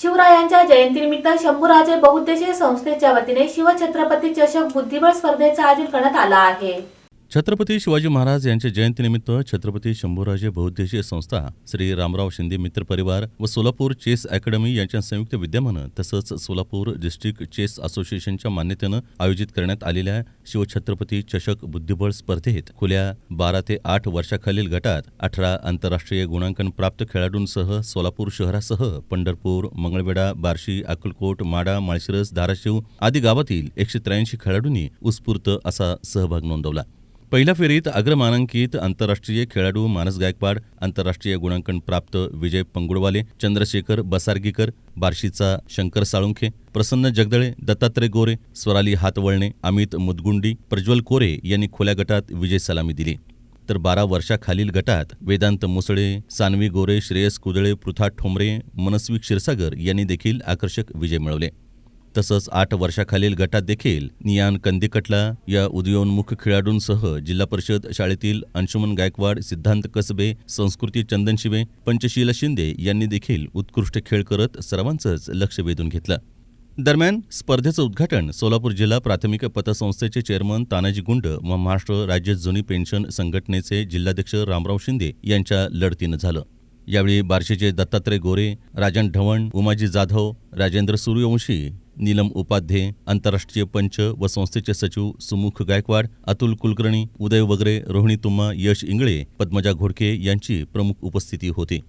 शिवरायांच्या जयंतीनिमित्त शंभूराजे बहुउद्देशीय संस्थेच्या वतीने शिवछत्रपती चषक बुद्धिबळ स्पर्धेचं आयोजन करण्यात आलं आहे. छत्रपती शिवाजी महाराज यांच्या जयंतीनिमित्त छत्रपती शंभूराजे बहुद्देशीय संस्था श्री रामराव शिंदे मित्र परिवार व सोलापूर चेस अकॅडमी यांच्या संयुक्त विद्यमानं तसंच सोलापूर डिस्ट्रिक्ट चेस असोसिएशनच्या मान्यतेनं आयोजित करण्यात आलेल्या शिवछत्रपती चषक बुद्धिबळ स्पर्धेत खुल्या बारा ते आठ वर्षाखालील गटात अठरा आंतरराष्ट्रीय गुणांकन प्राप्त खेळाडूंसह सोलापूर शहरासह पंढरपूर मंगळवेढा बार्शी अक्कलकोट माडा माळशिरस धाराशिव आदी गावातील एकशे त्र्याऐंशी खेळाडूंनी उत्स्फूर्त असा सहभाग नोंदवला. पहिल्या फेरीत अग्रमानांकित आंतरराष्ट्रीय खेळाडू मानस गायकवाड आंतरराष्ट्रीय गुणांकन प्राप्त विजय पंगुडवाले चंद्रशेखर बसारगीकर बार्शीचा शंकर साळुंखे प्रसन्न जगदळे दत्तात्रय गोरे स्वराली हातवळणे अमित मुदगुंडी प्रज्वल कोरे यांनी खुल्या गटात विजय सलामी दिली. तर बारा वर्षाखालील गटात वेदांत मुसळे सानवी गोरे श्रेयस कुदळे पृथा ठोंबरे मनस्वी क्षीरसागर यांनी देखील आकर्षक विजय मिळवले. तसंच आठ वर्षाखालील गटात देखील नियान कंदिकटला या उदयोन्मुख खेळाडूंसह जिल्हा परिषद शाळेतील अंशुमन गायकवाड सिद्धांत कसबे संस्कृती चंदनशिवे पंचशीला शिंदे यांनी देखील उत्कृष्ट खेळ करत सर्वांचंच लक्ष वेधून घेतलं. दरम्यान स्पर्धेचं उद्घाटन सोलापूर जिल्हा प्राथमिक पतसंस्थेचे चेअरमन तानाजी गुंड व महाराष्ट्र राज्य जुनी पेन्शन संघटनेचे जिल्हाध्यक्ष रामराव शिंदे यांच्या लढतीनं झालं. यावेळी बार्शीचे दत्तात्रय गोरे राजन ढवण उमाजी जाधव राजेंद्र सूर्यवंशी नीलम उपाध्ये आंतरराष्ट्रीय पंच व संस्थेचे सचिव सुमुख गायकवाड अतुल कुलकर्णी उदय वगरे रोहिणी तुम्मा यश इंगळे पद्मजा घोडके यांची प्रमुख उपस्थिती होती.